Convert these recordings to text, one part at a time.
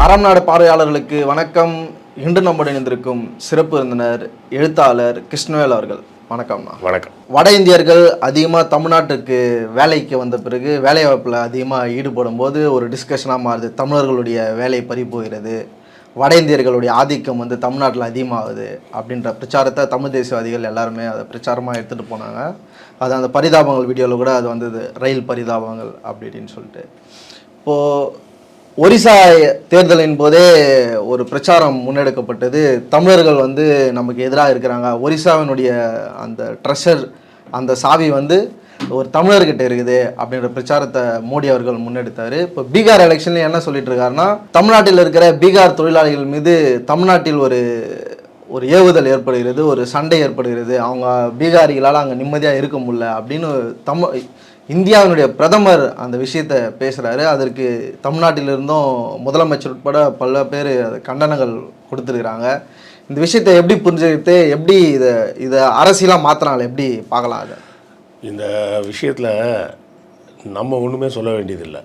அறம் நாடு பார்வையாளர்களுக்கு வணக்கம். இன்று நம்முடன் இருந்திருக்கும் சிறப்பு விருந்தினர் எழுத்தாளர் கிருஷ்ணவேல் அவர்கள். வணக்கம்ண்ணா வணக்கம். வட இந்தியர்கள் அதிகமாக தமிழ்நாட்டுக்கு வேலைக்கு வந்த பிறகு வேலைவாய்ப்பில் அதிகமாக ஈடுபடும் போது ஒரு டிஸ்கஷனாக மாறுது. தமிழர்களுடைய வேலை பறி போகிறது. வட இந்தியர்களுடைய ஆதிக்கம் வந்து தமிழ்நாட்டில் அதிகமாகுது அப்படின்ற பிரச்சாரத்தை தமிழ் தேசியவாதிகள் எல்லாருமே அதை பிரச்சாரமாக எடுத்துகிட்டு போனாங்க. அது அந்த பரிதாபங்கள் வீடியோவில் கூட அது வந்தது. ரயில் பரிதாபங்கள் அப்படி இப்படின்னு சொல்லிட்டு. இப்போது ஒரிசா தேர்தலின் போதே ஒரு பிரச்சாரம் முன்னெடுக்கப்பட்டது. தமிழர்கள் வந்து நமக்கு எதிராக இருக்கிறாங்க. ஒரிசாவினுடைய அந்த ட்ரெஷர் அந்த சாவி வந்து ஒரு தமிழர்கிட்ட இருக்குது அப்படின்ற பிரச்சாரத்தை மோடி அவர்கள் முன்னெடுத்தார். இப்போ பீகார் எலெக்ஷன்ல என்ன சொல்லிட்டு இருக்காருன்னா தமிழ்நாட்டில் இருக்கிற பீகார் தொழிலாளிகள் மீது தமிழ்நாட்டில் ஒரு ஒரு ஏவுதல் ஏற்படுகிறது ஒரு சண்டை ஏற்படுகிறது. அவங்க பீகாரிகளால் அங்கே நிம்மதியாக இருக்க முடியல அப்படின்னு தமிழ் இந்தியாவினுடைய பிரதமர் அந்த விஷயத்தை பேசுகிறாரு அதற்கு தமிழ்நாட்டிலிருந்தும் முதலமைச்சர் உட்பட பல பேர் கண்டனங்கள் கொடுத்துருக்குறாங்க. இந்த விஷயத்தை எப்படி புரிஞ்சுக்கிட்டு எப்படி இதை இதை அரசியலாக மாற்றினால எப்படி பார்க்கலாம் அதை? இந்த விஷயத்தில் நம்ம ஒன்றுமே சொல்ல வேண்டியதில்லை.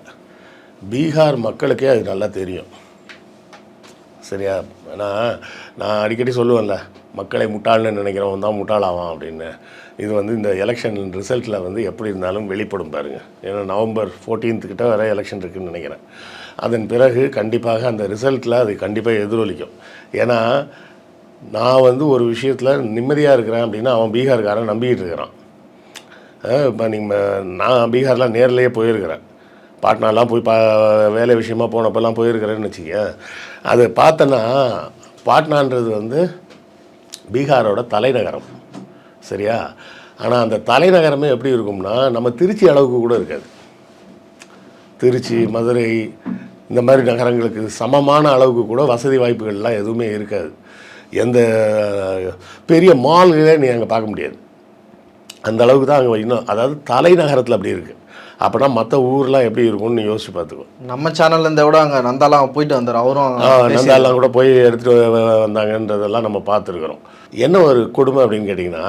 பீகார் மக்களுக்கே அது நல்லா தெரியும். சரியா? நான் நான் அடிக்கடி சொல்லுவேன்ல மக்களை முட்டாள்னு நினைக்கிறவன் தான் முட்டாளாவான் அப்படின்னு. இது வந்து இந்த எலெக்ஷன் ரிசல்ட்டில் வந்து எப்படி இருந்தாலும் வெளிப்படும் பாருங்கள் ஏன்னா நவம்பர் ஃபோர்டீன்த்துக்கிட்ட வர எலெக்ஷன் இருக்குன்னு நினைக்கிறேன். அதன் பிறகு கண்டிப்பாக அந்த ரிசல்ட்டில் அது கண்டிப்பாக எதிரொலிக்கும். ஏன்னா நான் வந்து ஒரு விஷயத்தில் நிம்மதியாக இருக்கிறேன் அப்படின்னா அவன் பீகார்காரன் நம்பிக்கிட்டு இருக்கிறான். இப்போ நீங்கள் நான் பீகார்லாம் நேர்லேயே போயிருக்கிறேன். பாட்னாலாம் போய் பா வேலை விஷயமா போனப்பெல்லாம் போயிருக்கிறேன்னு வச்சுக்க அது பார்த்தோன்னா பாட்னான்றது வந்து பீகாரோட தலைநகரம். சரியா? ஆனால் அந்த தலைநகரமே எப்படி இருக்கும்னா நம்ம திருச்சி அளவுக்கு கூட இருக்காது. திருச்சி மதுரை இந்த மாதிரி நகரங்களுக்கு சமமான அளவுக்கு கூட வசதி வாய்ப்புகள்லாம் எதுவுமே இருக்காது. எந்த பெரிய மால்களே நீ அங்கே பார்க்க முடியாது. அந்த அளவுக்கு தான் அங்கே இன்னும் அதாவது தலைநகரத்தில் அப்படி இருக்குது அப்போனா மற்ற ஊர்லாம் எப்படி இருக்கும்னு யோசிச்சு பார்த்துக்கோ. நம்ம சேனல்ல இருந்த விட அங்கே நந்தாலாம் போயிட்டு வந்தார். அவரும் நந்தாலாம் கூட போய் எடுத்துகிட்டு வந்தாங்கன்றதெல்லாம் நம்ம பார்த்துருக்குறோம். என்ன ஒரு கொடுமை அப்படின்னு கேட்டிங்கன்னா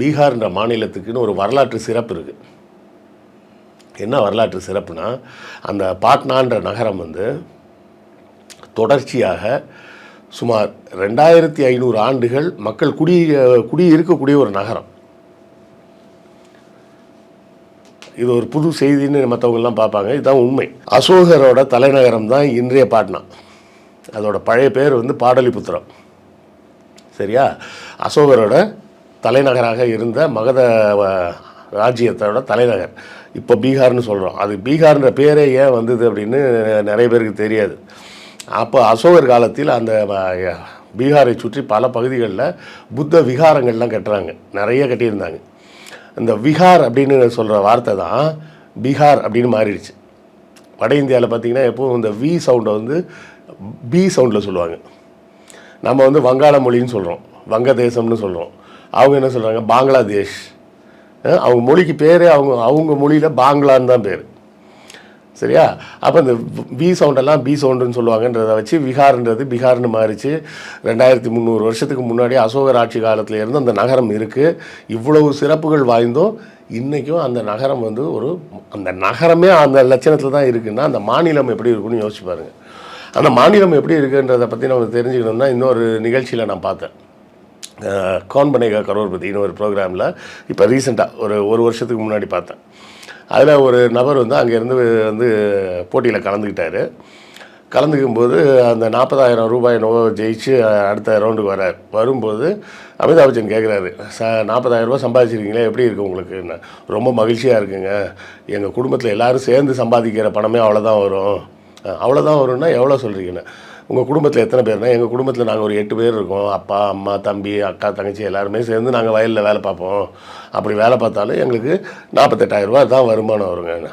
பீகார்ன்ற மாநிலத்துக்குன்னு ஒரு வரலாற்று சிறப்பு இருக்குது என்ன வரலாற்று சிறப்புனா அந்த பாட்னான்ற நகரம் வந்து தொடர்ச்சியாக சுமார் ரெண்டாயிரத்தி ஐநூறு ஆண்டுகள் மக்கள் குடி குடி இருக்கக்கூடிய ஒரு நகரம். இது ஒரு புது செய்தின்னு மற்றவங்கெல்லாம் பார்ப்பாங்க. இதுதான் உண்மை. அசோகரோட தலைநகரம் தான் இன்றைய பாட்னா. அதோட பழைய பேர் வந்து பாடலிபுத்திரம். சரியா? அசோகரோட தலைநகராக இருந்த மகத ராஜ்யத்தோட தலைநகர். இப்போ பீகார்னு சொல்கிறோம் அது பீகார்ன்ற பேரே ஏன் வந்தது அப்படின்னு நிறைய பேருக்கு தெரியாது. அப்போ அசோகர் காலத்தில் அந்த பீகாரை சுற்றி பல பகுதிகளில் புத்த விகாரங்கள்லாம் கட்டுறாங்க. நிறைய கட்டியிருந்தாங்க. இந்த விஹார் அப்படின்னு சொல்கிற வார்த்தை தான் பீகார் அப்படின்னு மாறிடுச்சு. வட இந்தியாவில் பார்த்தீங்கன்னா எப்போவும் இந்த வி சவுண்டை வந்து பி சவுண்டில் சொல்லுவாங்க. நம்ம வந்து வங்காள மொழின்னு சொல்கிறோம் வங்கதேசம்னு சொல்கிறோம் அவங்க என்ன சொல்கிறாங்க பாங்களாதேஷ். அவங்க மொழிக்கு பேரே அவங்க அவங்க மொழியில் பாங்களான்னு தான் பேர். சரியா? அப்போ இந்த பி சவுண்டெல்லாம் பி சவுண்டுன்னு சொல்லுவாங்கன்றதை வச்சு விகார்ன்றது பிகார்னு மாறிச்சு. ரெண்டாயிரத்தி முந்நூறு வருஷத்துக்கு முன்னாடி அசோகர் ஆட்சி காலத்தில் இருந்து அந்த நகரம் இருக்குது இவ்வளவு சிறப்புகள் வாய்ந்தும். இன்றைக்கும் அந்த நகரம் வந்து ஒரு அந்த நகரமே அந்த லட்சணத்தில் தான் இருக்குன்னா அந்த மாநிலம் எப்படி இருக்குன்னு யோசிச்சு பாருங்க. அந்த மாநிலம் எப்படி இருக்குன்றதை பற்றி நம்ம தெரிஞ்சுக்கணும்னா இன்னொரு நிகழ்ச்சியில் நான் பார்த்தேன். அஹ் பனேகா கரோர்பதினு ஒரு ப்ரோக்ராமில் இப்போ ரீசெண்டாக ஒரு ஒரு வருஷத்துக்கு முன்னாடி பார்த்தேன். அதில் ஒரு நபர் வந்து அங்கேருந்து வந்து போட்டியில் கலந்துக்கிட்டார் கலந்துக்கும் போது அந்த நாற்பதாயிரம் ரூபாய் நோவை ஜெயிச்சு அடுத்த ரவுண்டுக்கு வரார். வரும்போது அமிதாப் பச்சன் கேட்குறாரு ச நாற்பதாயிரம் ரூபாய் சம்பாதிச்சிருக்கீங்களே எப்படி இருக்குது உங்களுக்கு? ரொம்ப மகிழ்ச்சியாக இருக்குங்க. எங்கள் குடும்பத்தில் எல்லாரும் சேர்ந்து சம்பாதிக்கிற பணமே அவ்வளோதான் வரும். அவ்வளோதான் வரும்னா எவ்வளோ சொல்கிறீங்கன்னு உங்கள் குடும்பத்தில் எத்தனை பேர்னா எங்கள் குடும்பத்தில் நாங்கள் ஒரு எட்டு பேர் இருக்கோம். அப்பா அம்மா தம்பி அக்கா தங்கச்சி எல்லாருமே சேர்ந்து நாங்கள் வயலில் வேலை பார்ப்போம். அப்படி வேலை பார்த்தாலும் எங்களுக்கு நாற்பத்தெட்டாயிரரூபா தான் வருமானம் வருங்க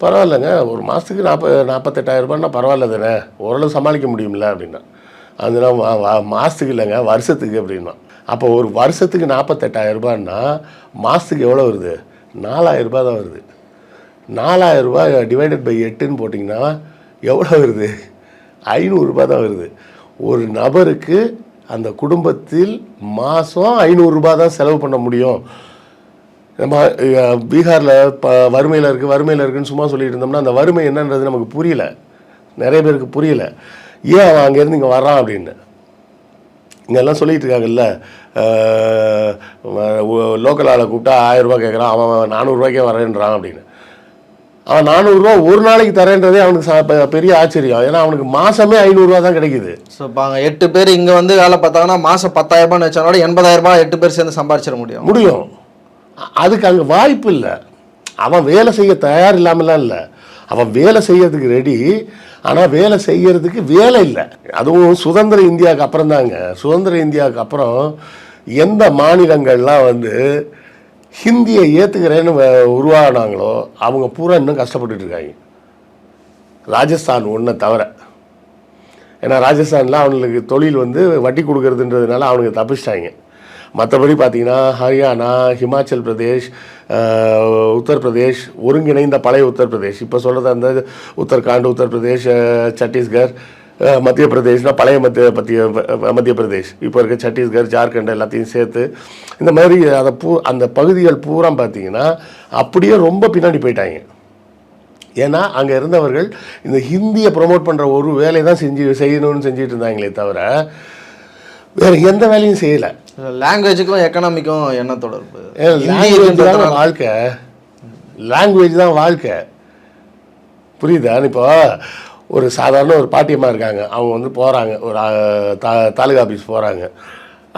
பரவாயில்லைங்க. ஒரு மாதத்துக்கு நாற்ப நாற்பத்தெட்டாயிரரூபான்னா பரவாயில்ல தானே. ஓரளவு சமாளிக்க முடியும்ல அப்படின்னா. அதுனா வா- வா- மாதத்துக்கு இல்லைங்க வருஷத்துக்கு அப்படின்னா. அப்போ ஒரு வருஷத்துக்கு நாற்பத்தெட்டாயிரரூபான்னா மாதத்துக்கு எவ்வளோ வருது? நாலாயிரரூபா தான் வருது. நாலாயிரரூபா டிவைடட் பை எட்டுன்னு போட்டிங்கன்னா எவ்வளோ வருது? ஐநூறுரூபா தான் வருது. ஒரு நபருக்கு அந்த குடும்பத்தில் மாதம் ஐநூறுரூபா தான் செலவு பண்ண முடியும். நம்ம பீகாரில் இப்போ வறுமையில் இருக்குது வறுமையில் இருக்குன்னு சும்மா சொல்லிட்டு இருந்தோம்னா அந்த வறுமை என்னன்றது நமக்கு புரியல. நிறைய பேருக்கு புரியல. ஏன் அவன் அங்கேருந்து இங்கே வரான் அப்படின்னு. இங்கெல்லாம் சொல்லிட்டு இருக்காங்கல்ல. லோக்கல் ஆளை கூப்பிட்டா ஆயிரம் ரூபாய் கேட்குறான் அவன் நானூறுரூவாய்க்கே வரேன்றான் அப்படின்னு. அவன் நானூறுரூவா ஒரு நாளைக்கு தரேன்றதே அவனுக்கு பெரிய ஆச்சரியம். ஏன்னா அவனுக்கு மாசமே ஐநூறுரூவா தான் கிடைக்குது. ஸோ இப்போ எட்டு பேர் இங்கே வந்து வேலை பார்த்தாங்கன்னா மாதம் பத்தாயிரம் ரூபான்னு வச்சானோட எண்பதாயிரம் ரூபாய் எட்டு பேர் சேர்ந்து சம்பாரிச்சிட முடியும். முடியும். அதுக்கு அங்கே வாய்ப்பு இல்லை. அவன் வேலை செய்ய தயார் இல்லாமலாம் இல்லை. அவன் வேலை செய்யறதுக்கு ரெடி ஆனால் வேலை செய்யறதுக்கு வேலை இல்லை. அதுவும் சுதந்திர இந்தியாவுக்கு அப்புறம் தாங்க சுதந்திர இந்தியாவுக்கு அப்புறம் எந்த மாநிலங்கள்லாம் வந்து ஹிந்தியை ஏற்றுக்கிறேன்னு உருவானாங்களோ அவங்க பூரா இன்னும் கஷ்டப்பட்டுட்டு இருக்காங்க ராஜஸ்தான் ஒன்றை தவிர. ஏன்னா ராஜஸ்தானில் அவனுக்கு தொழில் வந்து வட்டி கொடுக்கறதுன்றதுனால அவனுக்கு தப்பிச்சிட்டாங்க. மற்றபடி பார்த்தீங்கன்னா ஹரியானா ஹிமாச்சல் பிரதேஷ் உத்தரப்பிரதேஷ் ஒருங்கிணைந்த பழைய உத்தரப்பிரதேஷ். இப்போ சொல்கிறது அந்த உத்தரகாண்ட் உத்தரப்பிரதேஷ் சத்தீஸ்கர் மத்திய பிரதேஷ்னா பழைய மத்திய மத்திய மத்திய பிரதேஷ். இப்போ இருக்க சத்தீஸ்கர் ஜார்க்கண்ட் எல்லாத்தையும் சேர்த்து இந்த மாதிரி அதை பூ அந்த பகுதிகள் பூரா பார்த்தீங்கன்னா அப்படியே ரொம்ப பின்னாடி போயிட்டாங்க. ஏன்னா அங்கே இருந்தவர்கள் இந்த ஹிந்தியை ப்ரோமோட் பண்ணுற ஒரு வேலையை தான் செஞ்சு செய்யணும்னு செஞ்சுட்டு இருந்தாங்களே தவிர வேறு எந்த வேலையும் செய்யலை. லாங்குவேஜுக்கும் எக்கனாமிக்கும் என்ன தொடர்பு? லாங்குவேஜ் தான் வாழ்க்கை. லாங்குவேஜ் தான் வாழ்க்கை. புரியுதா? இப்போ ஒரு சாதாரண ஒரு பாட்டியம்மா இருக்காங்க. அவங்க வந்து போகிறாங்க ஒரு தா தாலுகா ஆஃபீஸ் போகிறாங்க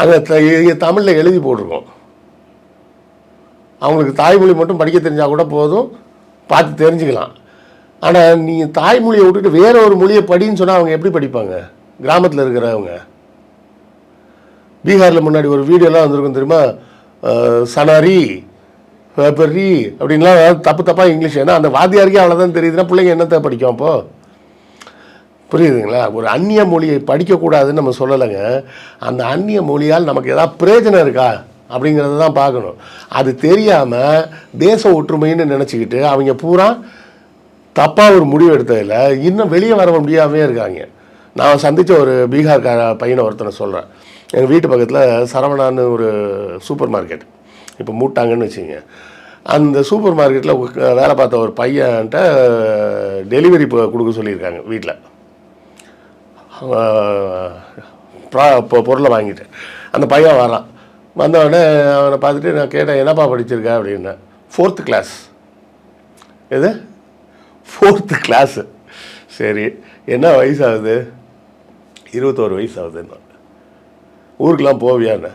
அங்கே தமிழில் எழுதி போட்டிருக்கோம். அவங்களுக்கு தாய்மொழி மட்டும் படிக்க தெரிஞ்சால் கூட போதும். பார்த்து தெரிஞ்சுக்கலாம். ஆனால் நீங்கள் தாய்மொழியை விட்டுட்டு வேற ஒரு மொழியை படின்னு சொன்னால் அவங்க எப்படி படிப்பாங்க? கிராமத்தில் இருக்கிறவங்க. பீகாரில் முன்னாடி ஒரு வீடியோலாம் வந்திருக்கும் தெரியுமா? சனாரி பெப்பரி அப்படின்லாம் தப்பு தப்பாக இங்கிலீஷ். ஏன்னா அந்த வாத்தியாருக்கே அவ்வளோதான் தெரியுதுன்னா பிள்ளைங்க என்னத்தை படிக்கும் அப்போது புரியுதுங்களா? ஒரு அந்நிய மொழியை படிக்கக்கூடாதுன்னு நம்ம சொல்லலைங்க. அந்த அந்நிய மொழியால் நமக்கு ஏதாவது பிரயோஜனம் இருக்கா? அப்படிங்கிறத தான் பார்க்கணும். அது தெரியாமல் தேச ஒற்றுமைன்னு நினச்சிக்கிட்டு அவங்க பூரா தப்பாக ஒரு முடிவு எடுத்ததில் இன்னும் வெளியே வர முடியாமே இருக்காங்க. நான் சந்தித்த ஒரு பீகார்கார பையனை ஒருத்தனை சொல்கிறேன் எங்கள் வீட்டு பக்கத்தில் சரவணான்னு ஒரு சூப்பர் மார்க்கெட். இப்போ மூட்டாங்கன்னு வச்சுங்க. அந்த சூப்பர் மார்க்கெட்டில் வேலை பார்த்த ஒரு பையன்கிட்ட டெலிவரி கொடுக்க சொல்லியிருக்காங்க வீட்டில் பொருளை வாங்கிட்டேன். அந்த பையன் வரான். வந்தவொடனே அவனை பார்த்துட்டு நான் கேட்டேன் என்னப்பா படிச்சிருக்க? அப்படின்னேன் ஃபோர்த்து கிளாஸ் எது? ஃபோர்த்து கிளாஸு சரி. என்ன வயசாகுது? இருபத்தோரு வயசு ஊருக்கெலாம் போவியான்னு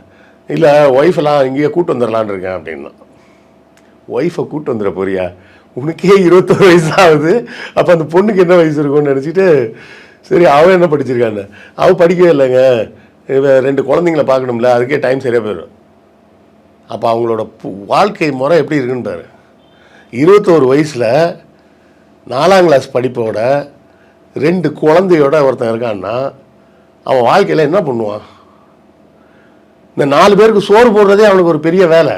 இல்லை ஒய்ஃபெல்லாம் இங்கேயே கூட்டு வந்துடலான்னு இருக்கேன் அப்படின்னா. ஒய்ஃபை கூட்டு வந்துட போறியா? உனக்கே இருபத்தோரு வயசு ஆகுது. அப்போ அந்த பொண்ணுக்கு என்ன வயசு இருக்கும்னு நினச்சிட்டு சரி அவன் என்ன படிச்சிருக்கான்னு? அவள் படிக்கவே இல்லைங்க. ரெண்டு குழந்தைங்கள பார்க்கணும்ல அதுக்கே டைம் சரியாக போயிடும். அப்போ அவங்களோட பு- வாழ்க்கை முறை எப்படி இருக்குன்னு பாரு. இருபத்தோரு வயசில் நாலாம் கிளாஸ் படிப்போட ரெண்டு குழந்தையோட ஒருத்தன் இருக்கான்னா அவன் வாழ்க்கையில் என்ன பண்ணுவான்? இந்த நாலு பேருக்கு சோறு போடுறதே அவனுக்கு ஒரு பெரிய வேலை.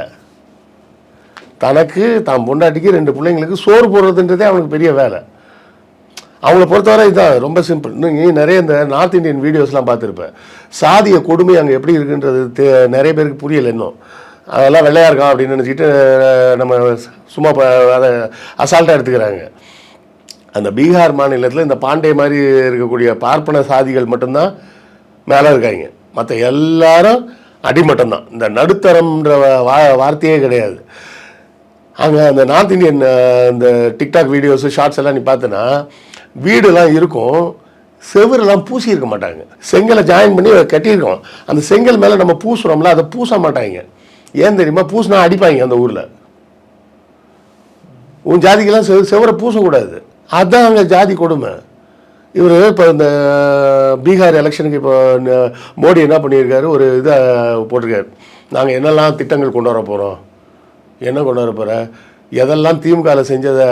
தனக்கு தான் பொண்டாட்டிக்கு ரெண்டு பிள்ளைங்களுக்கு சோறு போடுறதுன்றதே அவனுக்கு பெரிய வேலை. அவங்கள பொறுத்தவரை இதுதான் ரொம்ப சிம்பிள் இன்னும் நீ நிறைய இந்த நார்த் இந்தியன் வீடியோஸ்லாம் பார்த்துருப்பேன். சாதிய கொடுமை அங்கே எப்படி இருக்குன்றது நிறைய பேருக்கு புரியல இன்னும். அதெல்லாம் வெள்ளையா இருக்கான் அப்படின்னு நினச்சிக்கிட்டு நம்ம சும்மா அதை அசால்ட்டாக எடுத்துக்கிறாங்க. அந்த பீகார் மாநிலத்தில் இந்த பாண்டே மாதிரி இருக்கக்கூடிய பார்ப்பன சாதிகள் மட்டும்தான் மேலே இருக்காங்க. மற்ற எல்லாரும் அடிமட்டம் இந்த நடுத்தரம்ன்ற வா வார்த்தையே கிடையாது. அங்கே அந்த நார்த் இந்தியன் இந்த டிக்டாக் வீடியோஸு ஷார்ட்ஸ் எல்லாம் நீ பார்த்தனா வீடுலாம் இருக்கும் செவரெல்லாம் பூசியிருக்க மாட்டாங்க. செங்கலை ஜாயின் பண்ணி கட்டியிருக்கோம். அந்த செங்கல் மேலே நம்ம பூசுகிறோம்ல அதை பூச மாட்டாங்க. ஏன் தெரியுமா? பூசினா அடிப்பாங்க அந்த ஊரில். உன் ஜாதிக்கெல்லாம் செவ செவரை பூசக்கூடாது. அதான் அங்கே ஜாதி கொடுமை. இவர் இப்போ இந்த பீகார் எலெக்ஷனுக்கு இப்போ மோடி என்ன பண்ணியிருக்காரு? ஒரு இதை போட்டிருக்காரு. நாங்கள் என்னெல்லாம் திட்டங்கள் கொண்டு வர போகிறோம் என்ன கொண்டு வர போகிற எதெல்லாம் திமுகவில் செஞ்சதை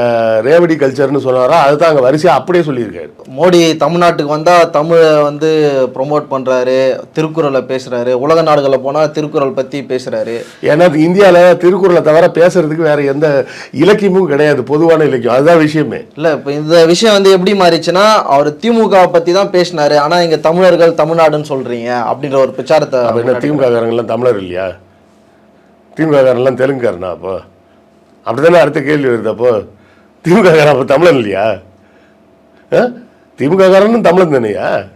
ரேவடி கல்ச்சர்னு சொன்னாரோ அதுதான் அங்கே வரிசையாக அப்படியே சொல்லியிருக்காரு. மோடி தமிழ்நாட்டுக்கு வந்தால் தமிழை வந்து ப்ரொமோட் பண்ணுறாரு திருக்குறளை பேசுகிறாரு உலக நாடுகளில் போனால் திருக்குறள் பற்றி பேசுகிறாரு ஏன்னா இந்தியாவில் திருக்குறளை தவிர பேசுறதுக்கு வேற எந்த இலக்கியமும் கிடையாது பொதுவான இலக்கியம். அதுதான் விஷயமே. இல்லை இப்போ இந்த விஷயம் வந்து எப்படி மாறிச்சுன்னா அவர் திமுக பற்றி தான் பேசினாரு. ஆனால் இங்கே தமிழர்கள் தமிழ்நாடுன்னு சொல்கிறீங்க அப்படின்ற ஒரு பிரச்சாரத்தை என்ன திமுக காரங்கெல்லாம் தமிழர் இல்லையா? திமுக காரங்கெல்லாம் தெலுங்குக்காரனா அப்போ? அப்படிதானே அடுத்த கேள்வி வருது அப்போ? திமுக காரன் அப்போ தமிழன் இல்லையா? ஆ? திமுக காரனும் தமிழன் தானேயா?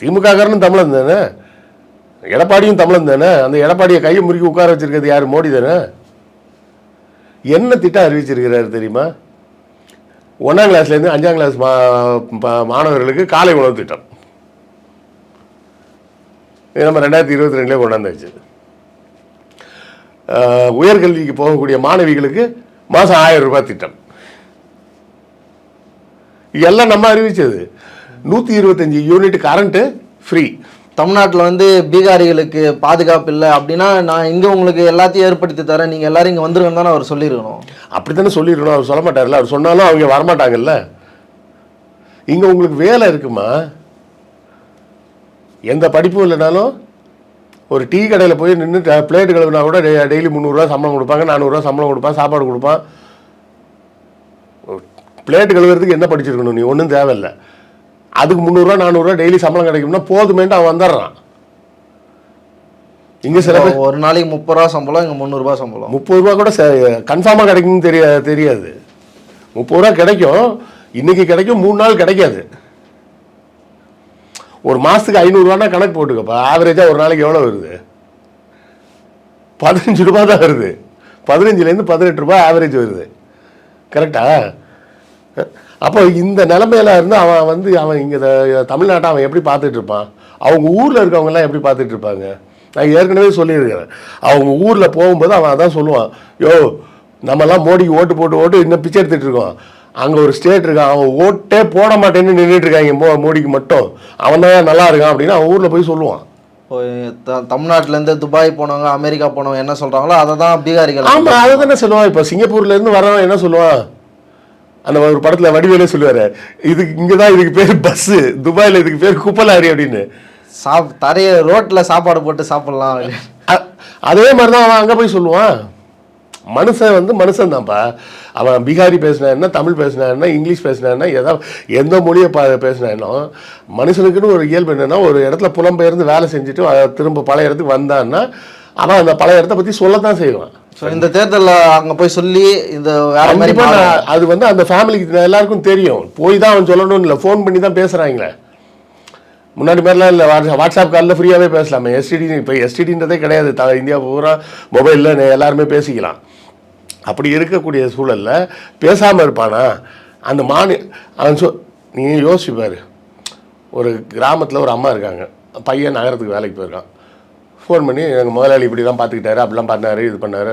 திமுக காரனும் தமிழன் தானே? எடப்பாடியும் தமிழன் தானே? அந்த எடப்பாடியை கையை முறுக்கி உட்கார வச்சிருக்கிறது யார்? மோடி தானே? என்ன திட்டம் அறிவிச்சிருக்கிறாரு தெரியுமா? ஒன்றாம் கிளாஸ்லேருந்து அஞ்சாம் கிளாஸ் மா ப- மாணவர்களுக்கு காலை உணவு திட்டம். இது நம்ம ரெண்டாயிரத்தி இருபத்தி ரெண்டுலேயே கொண்டாந்தாச்சு. ஆஹ், உயர்கல்விக்கு போகக்கூடிய மாணவிகளுக்கு மாதம் ஆயிரம் ரூபாய் திட்டம். எல்லாம் நம்ம அறிவிச்சது. நூற்றி இருபத்தஞ்சி யூனிட் கரண்ட்டு ஃப்ரீ தமிழ்நாட்டில் வந்து பீகாரிகளுக்கு பாதுகாப்பு இல்லை அப்படின்னா நான் இங்கே உங்களுக்கு எல்லாத்தையும் ஏற்படுத்தி தரேன். நீங்கள் எல்லாரும் இங்கே வந்துருங்கன்னு தானே அவர் சொல்லியிருக்கணும். அப்படித்தானே சொல்லிடணும் அவர் சொல்ல மாட்டார்ல அவர் சொன்னாலும் அவங்க வரமாட்டாங்கல்ல. இங்கே உங்களுக்கு வேலை இருக்குமா? எந்த படிப்பும் இல்லைனாலும் ஒரு டீ கடையில் போய் நின்று பிளேட் கழுவினா கூட டெய்லி முந்நூறுரூவா சம்பளம் கொடுப்பாங்க நானூறுரூவா சம்பளம் கொடுப்பான் சாப்பாடு கொடுப்பான் பிளேட் கழுவுறதுக்கு என்ன படிச்சிருக்கணும் நீ? ஒன்றும் தேவையில்லை. அதுக்கு முந்நூறுரூவா நானூறுரூவா டெய்லி சம்பளம் கிடைக்கும்னா போதுமேன்ட்டு அவன் வந்துடுறான். இங்கே சில ஒரு நாளைக்கு முப்பது ரூபா சம்பளம் இங்கே முந்நூறுரூபா சம்பளம். முப்பது ரூபா கூட கன்ஃபார்மாக கிடைக்கும்னு தெரிய தெரியாது. முப்பது ரூபா கிடைக்கும். இன்னைக்கு கிடைக்கும் மூணு நாள் கிடைக்காது. ஒரு மாதத்துக்கு ஐநூறுரூவானா கணக்கு போட்டுக்கப்பா. ஆவரேஜாக ஒரு நாளைக்கு எவ்வளோ வருது? பதினஞ்சு ரூபா தான் வருது. பதினஞ்சுலேருந்து பதினெட்டு ரூபா ஆவரேஜ் வருது. கரெக்டா அப்போ இந்த நிலமையில இருந்து அவன் வந்து அவன் இங்கே தமிழ்நாட்டை அவன் எப்படி பார்த்துட்டு இருப்பான்? அவங்க ஊரில் இருக்கவங்கெல்லாம் எப்படி பார்த்துட்டு இருப்பாங்க? நான் ஏற்கனவே சொல்லியிருக்கிறேன். அவங்க ஊரில் போகும்போது அவன் அதான் சொல்லுவான். யோ நம்மலாம் மோடிக்கு ஓட்டு போட்டு ஓட்டு இன்னும் பிச்சை எடுத்துட்டு இருக்கோம். அங்கே ஒரு ஸ்டேட் இருக்கான். அவன் ஓட்டே போட மாட்டேன்னு நின்றுட்டு இருக்காங்க மோ மோடிக்கு மட்டும். அவன் தான் நல்லா இருக்கான் அப்படின்னு அவன் ஊரில் போய் சொல்லுவான். தமிழ்நாட்டிலேருந்து துபாய் போனவங்க அமெரிக்கா போனவங்க என்ன சொல்கிறாங்களோ அதை தான் பீகாரிகள் ஆமா அதை தானே சொல்லுவான். இப்போ சிங்கப்பூர்ல இருந்து வரவன் என்ன சொல்லுவான்? அந்த ஒரு படத்துல வடிவேலே சொல்லுவாரு. இதுக்கு இங்க தான் இதுக்கு பேர் பஸ் துபாயில இதுக்கு பேர் குப்பலாரி அப்படின்னு. சாப் தரைய ரோட்டில் சாப்பாடு போட்டு சாப்பிட்லாம் அதே மாதிரி தான் அவன் அங்க போய் சொல்லுவான். மனுஷன் வந்து மனுஷன் தான்ப்பா அவன் பீகாரி பேசினா என்ன தமிழ் பேசினா என்ன இங்கிலீஷ் பேசினா என்ன ஏதோ எந்த மொழியை பா பேசினா என்ன மனுஷனுக்குன்னு ஒரு இயல்பு என்னன்னா ஒரு இடத்துல புலம்பெயர்ந்து வேலை செஞ்சுட்டு அஹ், திரும்ப பழைய இடத்துக்கு வந்தான்னா அவன் அந்த பழைய இடத்த பத்தி சொல்லத்தான் செய்வான். ஸோ இந்த தேர்தலில் அங்கே போய் சொல்லி இந்த வேற மாதிரி அது வந்து அந்த ஃபேமிலிக்கு எல்லாருக்கும் தெரியும். போய் தான் அவன் சொல்லணும்னு இல்லை. ஃபோன் பண்ணி தான் பேசுகிறாங்களே முன்னாடி மாதிரிலாம் இல்லை. வாட்ஸ்அப் வாட்ஸ்அப் காலில் ஃப்ரீயாகவே பேசலாமே. எஸ்டிடி இப்போ எஸ்டிடின்றதே கிடையாது. த இந்தியா பூரா மொபைலில் எல்லாருமே பேசிக்கலாம். அப்படி இருக்கக்கூடிய சூழல்ல பேசாமல் இருப்பானா? அந்த மானி அவன் சொ நீ யோசிப்பார் ஒரு கிராமத்தில் ஒரு அம்மா இருக்காங்க. பையன் நகரத்துக்கு வேலைக்கு போயிருக்கான். ஃபோன் பண்ணி எங்கள் முதலாளி இப்படி தான் பார்த்துக்கிட்டாரு அப்படிலாம் பண்ணார் இது பண்ணாரு.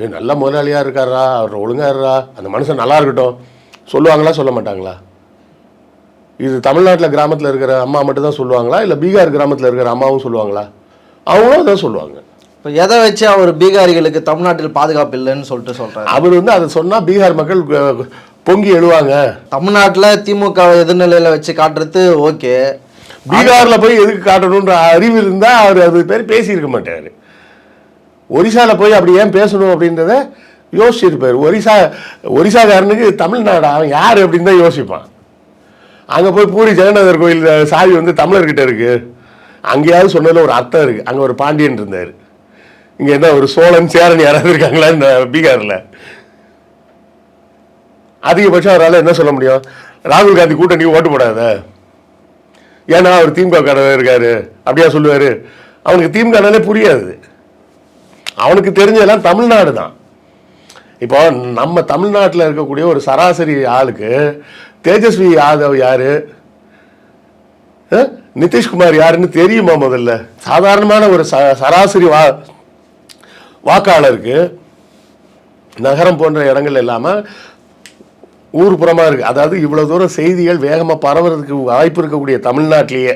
ஏ நல்ல முதலாளியாக இருக்காரா? அவர் ஒழுங்காக இருறா அந்த மனுஷன் நல்லா இருக்கட்டும். சொல்லுவாங்களா சொல்ல மாட்டாங்களா? இது தமிழ்நாட்டில் கிராமத்தில் இருக்கிற அம்மா மட்டும் தான் சொல்லுவாங்களா? இல்லை பீகார் கிராமத்தில் இருக்கிற அம்மாவும் சொல்லுவாங்களா? அவங்களும் அதான் சொல்லுவாங்க. இப்போ எதை வச்சு அவர் பீகாரிகளுக்கு தமிழ்நாட்டில் பாதுகாப்பு இல்லைன்னு சொல்லிட்டு சொல்றாரு? அவர் வந்து அதை சொன்னால் பீகார் மக்கள் பொங்கி எழுவாங்க. தமிழ்நாட்டில் திமுக எதிர்நிலையில வச்சு காட்டுறது ஓகே. பீகார்ல போய் எதுக்கு காட்டணுன்ற அறிவு இருந்தா அவர் அது பேர் பேசியிருக்க மாட்டாரு. ஒரிசால போய் அப்படி ஏன் பேசணும் அப்படின்றத யோசிச்சிருப்பார். ஒரிசா ஒரிசாக்காரனுக்கு தமிழ்நாடு? அவன் யார் அப்படின்னு தான் யோசிப்பான். அங்க போய் பூரி ஜெகநாதர் கோயில் சாவி வந்து தமிழர்கிட்ட இருக்கு. அங்கேயாவது சொன்னதுல ஒரு அர்த்தம் இருக்கு. அங்க ஒரு பாண்டியன் இருந்தார். இங்க என்ன ஒரு சோழன் சேரன் யாராவது இருக்காங்களா இந்த பீகார்ல? அதிகபட்சம் அவரால் என்ன சொல்ல முடியும்? ராகுல் காந்தி கூட்டணி ஓட்டு போடாத. ஏன்னா அவர் திமுக கடவுள் இருக்காரு. அப்படியா சொல்லுவாரு. அவனுக்கு திமுகனாலே புரியாது. அவனுக்கு தெரிஞ்சதெல்லாம் தமிழ்நாடு தான். இப்போ நம்ம தமிழ்நாட்டில் இருக்கக்கூடிய ஒரு சராசரி ஆளுக்கு தேஜஸ்வி யாதவ் யாரு? நிதிஷ்குமார் யாருன்னு தெரியுமா முதல்ல? சாதாரணமான ஒரு சராசரி வா வாக்காளருக்கு நகரம் போன்ற இடங்கள் இல்லாமல் ஊர் இருக்குது அதாவது இவ்வளோ தூரம் செய்திகள் வேகமாக பரவுறதுக்கு வாய்ப்பு இருக்கக்கூடிய தமிழ்நாட்டிலேயே.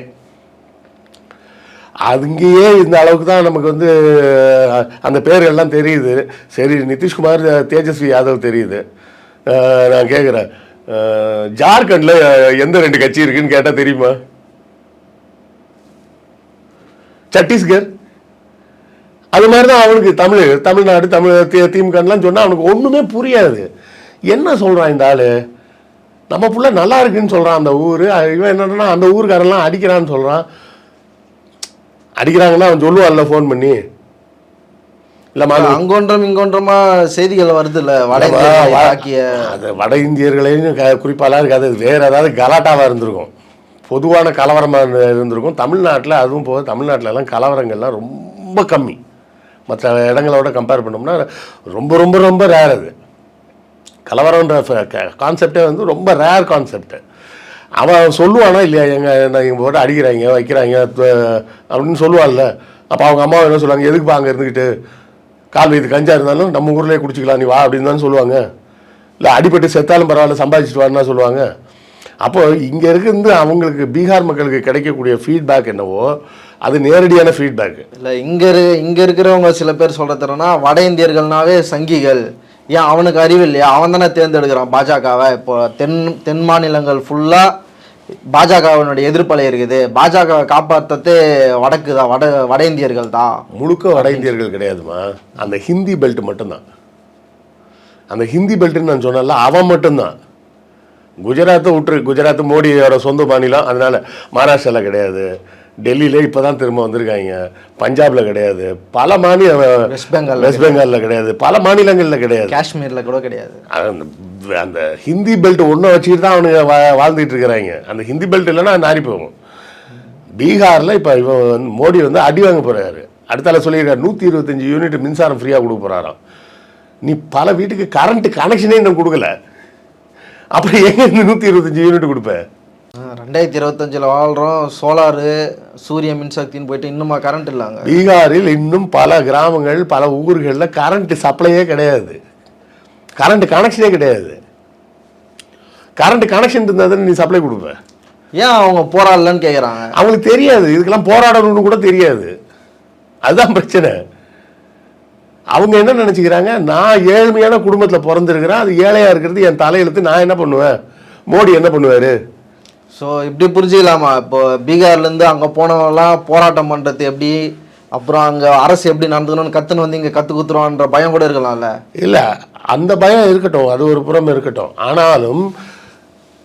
அங்கேயே இந்த அளவுக்கு தான் நமக்கு வந்து அந்த பேர்கள்லாம் தெரியுது. சரி நிதிஷ்குமார் தேஜஸ்வி யாதவ் தெரியுது. நான் கேட்குறேன் ஜார்க்கண்டில் எந்த ரெண்டு கட்சி இருக்குன்னு கேட்டால் தெரியுமா? சத்தீஸ்கர் அது மாதிரி தான் அவனுக்கு தமிழ் தமிழ்நாடு தமிழ் திமுகலாம் சொன்னால் அவனுக்கு ஒன்றுமே புரியாது. என்ன சொல்கிறான் இந்த ஆள்? நம்ம புள்ள நல்லா இருக்குன்னு சொல்கிறான் அந்த ஊர். இவன் என்னன்னா அந்த ஊருக்காரெல்லாம் அடிக்கிறான்னு சொல்கிறான் அடிக்கிறாங்கன்னா அவன் சொல்லுவான்ல ஃபோன் பண்ணி. இல்லைம்மா அது அங்கொன்றும் இங்கொன்றுமா செய்திகள் வருது இல்ல? வட இல்லைம்மா, இந்தியர்களை வ- தாக்கிய அது வட இந்தியர்களையும் குறிப்பாலாம் இருக்காது. வேற ஏதாவது கலாட்டாவாக இருந்திருக்கும். பொதுவான கலவரமாக இருந்திருக்கும். தமிழ்நாட்டில் அதுவும் போக தமிழ்நாட்டுல எல்லாம் கலவரங்கள்லாம் ரொம்ப கம்மி. மற்ற இடங்களோட கம்பேர் பண்ணோம்னா ரொம்ப ரொம்ப ரொம்ப ரேர் அது. கலவரன்ற கான்செப்டே வந்து ரொம்ப ரேர் கான்செப்ட்டு அவன் சொல்லுவானா இல்லையா எங்கள் நான் இங்கே போட்டு அடிக்கிறாங்க வைக்கிறாங்க அப்படின்னு சொல்லுவான்ல அப்போ அவங்க அம்மா என்ன சொல்லுவாங்க எதுக்குப்பா அங்கே இருந்துக்கிட்டு கால் வயது கஞ்சா இருந்தாலும் நம்ம ஊர்லேயே குடிச்சிக்கலாம் நீ வா அப்படின்னு தான் சொல்லுவாங்க. இல்லை அடிபட்டு செத்தாலும் பரவாயில்ல சம்பாதிச்சிட்டு வான்னு சொல்லுவாங்க. அப்போது இங்கே இருந்து அவங்களுக்கு பீகார் மக்களுக்கு கிடைக்கக்கூடிய ஃபீட்பேக் என்னவோ அது நேரடியான ஃபீட்பேக் இல்ல இங்க இரு இங்க இருக்கிறவங்க சில பேர் சொல்றதுனா வட இந்தியர்கள்னாவே சங்கிகள். ஏன் அவனுக்கு அறிவு இல்லையா? அவன் தானே தேர்ந்தெடுக்கிறான் பாஜகவை. இப்போ தென் தென் மாநிலங்கள் ஃபுல்லா பாஜகவினுடைய எதிர்ப்பலை இருக்குது. பாஜகவை காப்பாற்றத்தே வடக்கு தான் வட வட இந்தியர்கள் தான். முழுக்க வட இந்தியர்கள் கிடையாதுமா? அந்த ஹிந்தி பெல்ட் மட்டும்தான். அந்த ஹிந்தி பெல்ட்னு நான் சொன்னேன்ல அவன் மட்டும்தான். குஜராத்தை விட்டுரு குஜராத் மோடியோட சொந்த மாநிலம் அதனால மகாராஷ்டிராவில் கிடையாது. டெல்லியில இப்போ தான் திரும்ப வந்திருக்காங்க. பஞ்சாபில் கிடையாது. பல மாநில வெஸ்ட் பெங்கால் வெஸ்ட் பெங்காலில் கிடையாது. பல மாநிலங்களில் கிடையாது. காஷ்மீர்ல கூட கிடையாது. அந்த அந்த ஹிந்தி பெல்ட் ஒன்றை வச்சுட்டு தான் அவனுங்க வா- வாழ்ந்துட்டு இருக்கிறாங்க. அந்த ஹிந்தி பெல்ட் இல்லைன்னா நாரி போகும். பீகாரில் இப்போ இவன் வந்து மோடி வந்து அடி வாங்க போகிறாரு அடுத்தால சொல்லியிருக்காரு நூற்றி இருபத்தஞ்சி யூனிட் மின்சாரம் ஃப்ரீயாக கொடுக்க போகிறாராம் நீ பல வீட்டுக்கு கரண்ட் கனெக்ஷனே இன்னும் கொடுக்கல. அப்புறம் எங்க இந்த நூற்றி இருபத்தஞ்சி யூனிட் கொடுப்ப? ஆ, ரெண்டாயிரத்தி இருபத்தஞ்சில் வாழ்கிறோம் சோலாரு சூரிய மின்சக்தின்னு போயிட்டு இன்னுமா கரண்ட் இல்லாங்க பீகாரில் இன்னும் பல கிராமங்கள் பல ஊர்களில் கரண்ட் சப்ளையே கிடையாது. கரண்ட் கனெக்ஷனே கிடையாது. கரண்ட் கனெக்ஷன் இருந்தால் நீ சப்ளை கொடுப்ப? ஏன் அவங்க போராடலன்னு கேட்குறாங்க அவங்களுக்கு தெரியாது. இதுக்கெல்லாம் போராடணும்னு கூட தெரியாது. அதுதான் பிரச்சனை. அவங்க என்ன நினச்சிக்கிறாங்க? நான் ஏழ்மையான குடும்பத்தில் பிறந்திருக்கிறேன். அது ஏழையாக இருக்கிறது என் தலையெழுத்து நான் என்ன பண்ணுவேன்? மோடி என்ன பண்ணுவார்? ஸோ இப்படி புரிஞ்சுக்கலாமா? இப்போ பீகார்லேருந்து அங்கே போனவங்கலாம் போராட்டம் பண்ணுறது எப்படி? அப்புறம் அங்கே அரசு எப்படி நடந்துக்கணும்னு கற்றுன்னு வந்து இங்கே கற்று குத்துருவான்ற பயம் கூட இருக்கலாம்ல? இல்லை அந்த பயம் இருக்கட்டும். அது ஒரு புறம் இருக்கட்டும். ஆனாலும்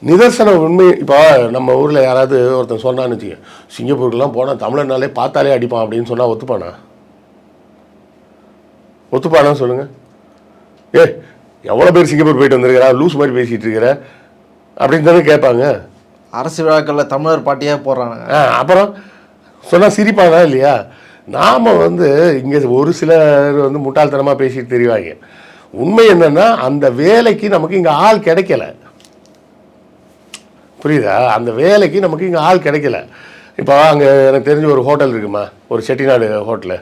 நிதர்சன உண்மை இப்போ நம்ம ஊரில் யாராவது ஒருத்தன் சொன்னான்னு வச்சுக்க சிங்கப்பூருக்குலாம் போனால் தமிழனாலே பார்த்தாலே அடிப்பான் அப்படின்னு சொன்னால் ஒத்துப்பானா? ஒத்துப்பானா சொல்லுங்கள் ஏ எவ்வளோ பேர் சிங்கப்பூர் போயிட்டு வந்திருக்கிறா? லூஸ் மாதிரி பேசிகிட்டு இருக்கிற? அப்படின்னு தானே கேட்பாங்க. அரசு விழாக்களில் தமிழர் பாட்டியாக போடுறாங்க அப்புறம் சொன்னால் சிரிப்பாங்க இல்லையா? நாம் வந்து இங்கே ஒரு சிலர் வந்து முட்டாள்தனமாக பேசிட்டு தெரிவாங்க. உண்மை என்னென்னா அந்த வேலைக்கு நமக்கு இங்கே ஆள் கிடைக்கல. புரியுதா? அந்த வேலைக்கு நமக்கு இங்கே ஆள் கிடைக்கல. இப்போ அங்கே எனக்கு தெரிஞ்ச ஒரு ஹோட்டல் இருக்குமா? ஒரு செட்டிநாடு ஹோட்டலு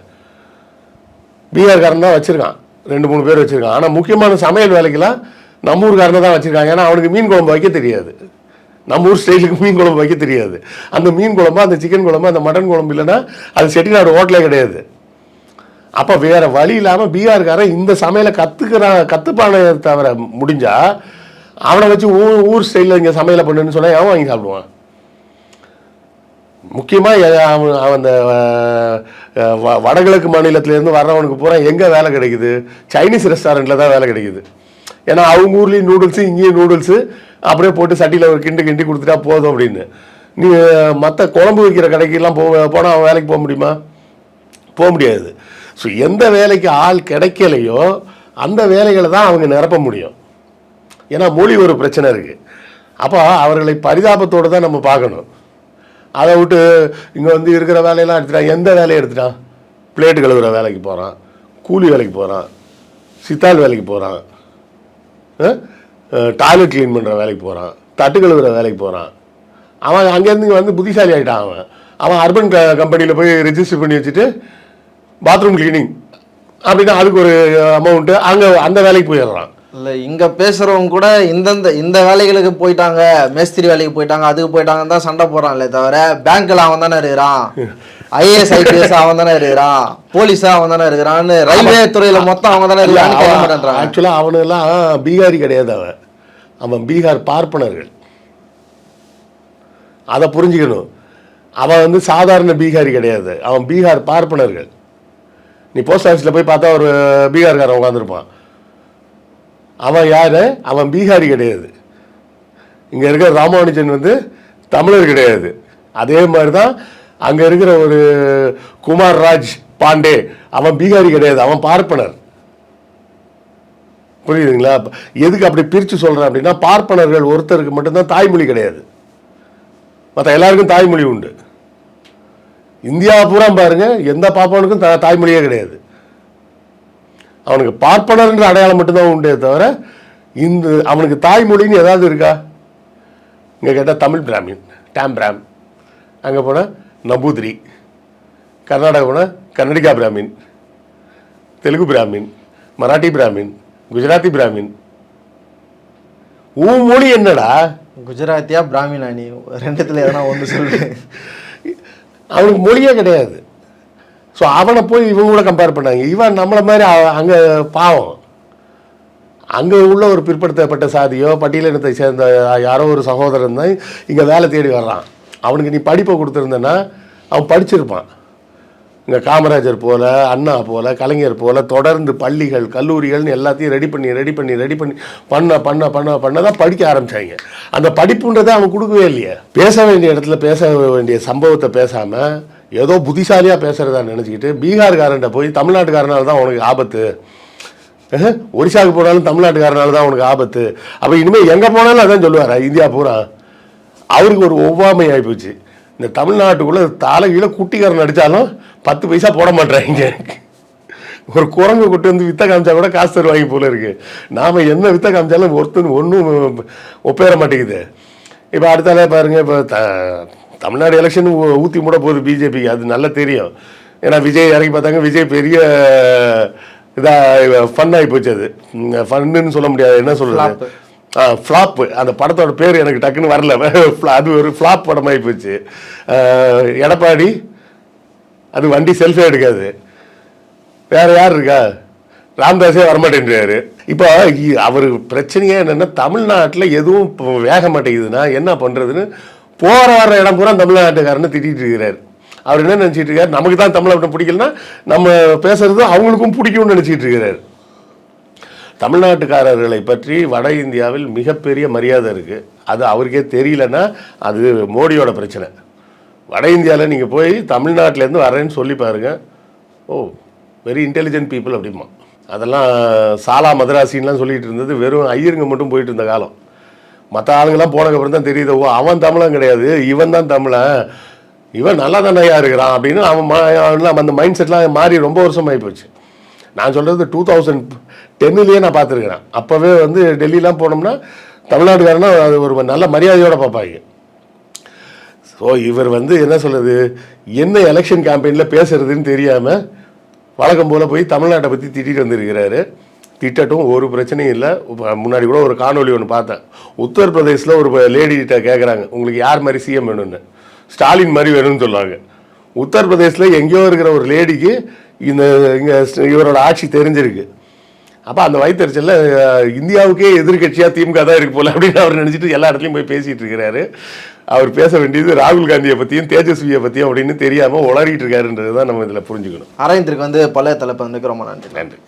பீகார்காரன் தான் வச்சுருக்கான். ரெண்டு மூணு பேர் வச்சுருக்கான். ஆனால் முக்கியமான சமையல் வேலைக்கெல்லாம் நம்ம ஊர்காரனை தான் வச்சுருக்காங்க. ஏன்னா அவனுக்கு மீன் குழம்பு வைக்க தெரியாது. நம்ம ஊர் ஸ்டைலுக்கு மீன் குழம்பு வைக்க தெரியாது. அந்த மீன் குழம்பு அந்த சிக்கன் குழம்பு அந்த மட்டன் குழம்பு இல்லைன்னா அது செட்டிநாடு ஹோட்டலே கிடையாது. அப்போ வேறு வழி இல்லாமல் பீகார்காரன் இந்த சமையலை கற்றுக்கிறான் கற்றுப்பானே தவிர முடிஞ்சால் அவனை வச்சு ஊர் ஊர் ஸ்டைலில் இங்கே சமையலை பண்ணுன்னு சொன்னால் அவன் வாங்கி சாப்பிடுவான்? முக்கியமாக அவன் அந்த வடகிழக்கு மாநிலத்திலேருந்து வர்றவனுக்கு பூரா எங்கே வேலை கிடைக்குது? சைனீஸ் ரெஸ்டாரண்ட்டில் தான் வேலை கிடைக்குது. ஏன்னா அவங்க ஊர்லேயும் நூடுல்ஸு இங்கேயும் நூடுல்ஸு அப்படியே போட்டு சட்டியில் ஒரு கிண்டு கிண்டி கொடுத்துட்டா போதும் அப்படின்னு. நீ மற்ற குழம்பு வைக்கிற கடைக்கெல்லாம் போ போனால் அவன் வேலைக்கு போக முடியுமா? போக முடியாது. ஸோ எந்த வேலைக்கு ஆள் கிடைக்கலையோ அந்த வேலைகளை தான் அவங்க நிரப்ப முடியும். ஏன்னா மொழி ஒரு பிரச்சனை இருக்குது அப்போ அவர்களை பரிதாபத்தோடு தான் நம்ம பார்க்கணும். அதை விட்டு இங்கே வந்து இருக்கிற வேலையெல்லாம் எடுத்துட்டான் எந்த வேலையை எடுத்துட்டான் பிளேட்டு கழுவுற வேலைக்கு போகிறான் கூலி வேலைக்கு போகிறான் சித்தால் வேலைக்கு போகிறான் டாய்லெட் க்ளீன் பண்ணுற வேலைக்கு போகிறான் தட்டு கழுவுற வேலைக்கு போகிறான் அவன் அங்கேருந்து இங்கே வந்து புத்திசாலி ஆகிட்டான் அவன். அவன் அர்பன் க கம்பெனியில் போய் ரிஜிஸ்டர் பண்ணி வச்சுட்டு பாத்ரூம் க்ளீனிங் அப்படின்னா அதுக்கு ஒரு அமௌண்ட்டு அங்கே அந்த வேலைக்கு போயிடுறான். இல்லை இங்கே பேசுகிறவங்க கூட இந்தந்த இந்த வேலைகளுக்கு போயிட்டாங்க மேஸ்திரி வேலைக்கு போயிட்டாங்க அதுக்கு போயிட்டாங்கன்னு தான் சண்டை போடுறாங்களே தவிர பேங்க்கில் அவன் தானே இருக்கிறான். ஐஏஎஸ் ஐபிஎஸ் அவன் தானே இருக்கிறான். போலீஸா அவன் தானே இருக்கிறான்னு ரயில்வே துறையில் மொத்தம் அவங்க தானே மாட்டேன்றாங்க ஆக்சுவலாக அவனெல்லாம் பீகாரி கிடையாது அவன். அவன் பீகார் பார்ப்பனர்கள். அதை புரிஞ்சுக்கணும். அவன் வந்து சாதாரண பீகாரி கிடையாது. அவன் பீகார் பார்ப்பனர்கள். நீ போஸ்ட் ஆஃபீஸில் போய் பார்த்தா ஒரு பீகார்காரன் உட்காந்துருப்பான் அவன் யாரு? அவன் பீகாரி கிடையாது. இங்கே இருக்கிற ராமானுஜன் வந்து தமிழர் கிடையாது. அதே மாதிரி தான் அங்கே இருக்கிற ஒரு குமார் ராஜ் பாண்டே அவன் பீகாரி கிடையாது அவன் பார்ப்பனர். புரியுதுங்களா? எதுக்கு அப்படி பிரித்து சொல்கிறேன் அப்படின்னா பார்ப்பனர்கள் ஒருத்தருக்கு மட்டும்தான் தாய்மொழி கிடையாது. மற்ற எல்லாருக்கும் தாய்மொழி உண்டு. இந்தியா பூரா பாருங்கள் எந்த பாப்பானுக்கும் தா தாய்மொழியே கிடையாது. அவனுக்கு பார்ப்பனர்ன்ற அடையாளம் மட்டும்தான் உண்டே தவிர இந்த அவனுக்கு தாய்மொழின்னு ஏதாவது இருக்கா? இங்கே கேட்டால் தமிழ் பிராமின் டேம் பிராம். அங்கே போனால் நம்பூதிரி கர்நாடகா போனால் கன்னடிகா பிராமின். தெலுங்கு பிராமின். மராட்டி பிராமின். குஜராத்தி பிராமின். உன் மொழி என்னடா? குஜராத்தியா பிராமினா நீ? ரெண்டுத்துல எதனா ஒன்று சொல்லு. அவனுக்கு மொழியே கிடையாது. ஸோ அவனை போய் இவங்க கூட கம்பேர் பண்ணாங்க இவன் நம்மளை மாதிரி அங்கே பாவம். அங்கே உள்ள ஒரு பிற்படுத்தப்பட்ட சாதியோ பட்டியலினத்தை சேர்ந்த யாரோ ஒரு சகோதரன் தான் இங்கே வேலை தேடி வர்றான். அவனுக்கு நீ படிப்பை கொடுத்துருந்தனா அவன் படிச்சிருப்பான். இங்கே காமராஜர் போல் அண்ணா போல் கலைஞர் போல் தொடர்ந்து பள்ளிகள் கல்லூரிகள்னு எல்லாத்தையும் ரெடி பண்ணி ரெடி பண்ணி ரெடி பண்ணி பண்ண பண்ண பண்ண பண்ண தான் படிக்க ஆரம்பிச்சாங்க. அந்த படிப்புன்றதை அவன் கொடுக்கவே இல்லையே. பேச வேண்டிய இடத்துல பேச வேண்டிய சம்பவத்தை பேசாமல் ஏதோ புத்திசாலியாக பேசுகிறதா நினச்சிக்கிட்டு பீகார்காரன்ட்ட போய் தமிழ்நாட்டுக்காரனால தான் உனக்கு ஆபத்து. ஒரிசாவுக்கு போனாலும் தமிழ்நாட்டுக்காரனால தான் உனக்கு ஆபத்து. அப்போ இனிமேல் எங்கே போனாலும் அதான் சொல்லுவார் இந்தியா பூரா? அவருக்கு ஒரு ஒவ்வாமை ஆகிப்போச்சு இந்த தமிழ்நாட்டுக்குள்ளே தலைகீழ குட்டிக்காரன் அடித்தாலும் பத்து பைசா போட மாட்டேறாங்க ஒரு குரங்கு கொட்டு வந்து வித்த காமிச்சா கூட காசு தருவாங்க போல இருக்குது நாம் என்ன வித்த காமிச்சாலும் ஒருத்தன் ஒன்றும் ஒப்பேற மாட்டேங்குது. இப்போ அடுத்தாலே பாருங்க இப்போ த தமிழ்நாடு எலெக்ஷன் ஊற்றி மூட போகுது பிஜேபிக்கு அது நல்லா தெரியும். ஏன்னா விஜய் இறங்கி பார்த்தாங்க விஜய் பெரிய இதாக ஃபன் ஆகி போச்சு அது. ஃபன்னுன்னு சொல்ல முடியாது. என்ன சொல்றது? ஃப்ளாப் அந்த படத்தோட பேர் எனக்கு டக்குன்னு வரல. அது ஒரு ஃப்ளாப் படமாகி போச்சு. எடப்பாடி அது வண்டி செல்ஃபே எடுக்காது. வேற யார் இருக்கா? ராம்தாஸே வரமாட்டேன்றாரு. இப்போ அவர் பிரச்சனையே என்னன்னா தமிழ்நாட்டில் எதுவும் வேக மாட்டேங்குதுன்னா என்ன பண்ணுறதுன்னு போகிற வர இடம் பூரா தமிழ்நாட்டுக்காரன்னு திட்டிகிட்டு இருக்கிறார். அவர் என்ன நினச்சிட்டு இருக்காரு? நமக்கு தான் தமிழை பிடிக்கலன்னா நம்ம பேசுறது அவங்களுக்கும் பிடிக்கும்னு நினச்சிட்டு இருக்கிறார். தமிழ்நாட்டுக்காரர்களை பற்றி வட இந்தியாவில் மிகப்பெரிய மரியாதை இருக்குது அது அவருக்கே தெரியலன்னா அது மோடியோட பிரச்சனை. வட இந்தியாவில் நீங்கள் போய் தமிழ்நாட்டிலேருந்து வரேன்னு சொல்லி பாருங்கள் ஓ வெரி இன்டெலிஜென்ட் பீப்புள் அப்படிமா அதெல்லாம் சாலா மதராசின்லாம் சொல்லிகிட்டு இருந்தது வெறும் ஐயருங்க மட்டும் போயிட்டு இருந்த காலம். மற்ற ஆளுங்கெல்லாம் போனதுக்கப்புறம் தான் தெரியுது ஓ அவன் தமிழன் கிடையாது இவன் தான் தமிழன். இவன் நல்லா தானேயா இருக்கிறான். அப்படின்னு அவன் மா- அவன்லாம் அந்த மைண்ட் செட்லாம் மாறி ரொம்ப வருஷம் போச்சு. நான் சொல்கிறது டூ தௌசண்ட் டென்னிலேயே நான் பார்த்துருக்கிறேன். அப்போவே வந்து டெல்லிலாம் போனோம்னா தமிழ்நாட்டுக்காரனா அது ஒரு நல்ல மரியாதையோடு பார்ப்பாங்க. ஸோ இவர் வந்து என்ன சொல்கிறது என்ன எலெக்ஷன் கேம்பெயினில் பேசுறதுன்னு தெரியாமல் வழக்கம் போல் போய் தமிழ்நாட்டை பற்றி திட்டிகிட்டு வந்திருக்கிறாரு. திட்டட்டும் ஒரு பிரச்சனையும் இல்லை. முன்னாடி கூட ஒரு காணொளி ஒன்று பார்த்தேன். உத்தரப்பிரதேசில் ஒரு லேடிகிட்ட கேட்குறாங்க உங்களுக்கு யார் மாதிரி சிஎம் வேணும்னு? ஸ்டாலின் மாதிரி வேணும்னு சொல்லுவாங்க. உத்தரப்பிரதேசில் எங்கேயோ இருக்கிற ஒரு லேடிக்கு இந்த இங்கே இவரோட ஆட்சி தெரிஞ்சிருக்கு. அப்போ அந்த வயிற்றுச்சலில் இந்தியாவுக்கே எதிர்க்கட்சியாக திமுக தான் இருக்கு போல அப்படின்னு அவர் நினச்சிட்டு எல்லா இடத்துலையும் போய் பேசிகிட்டு இருக்கிறாரு. அவர் பேச வேண்டியது ராகுல் காந்தியை பற்றியும் தேஜஸ்வியை பற்றியும் அப்படின்னு தெரியாமல் உளறிட்டு இருக்காருன்றது தான் நம்ம இதில் புரிஞ்சுக்கணும். அரவிந்திற்கு வந்து பழைய தலைப்பு வந்துக்கு ரொம்ப நன்றி. நன்றி.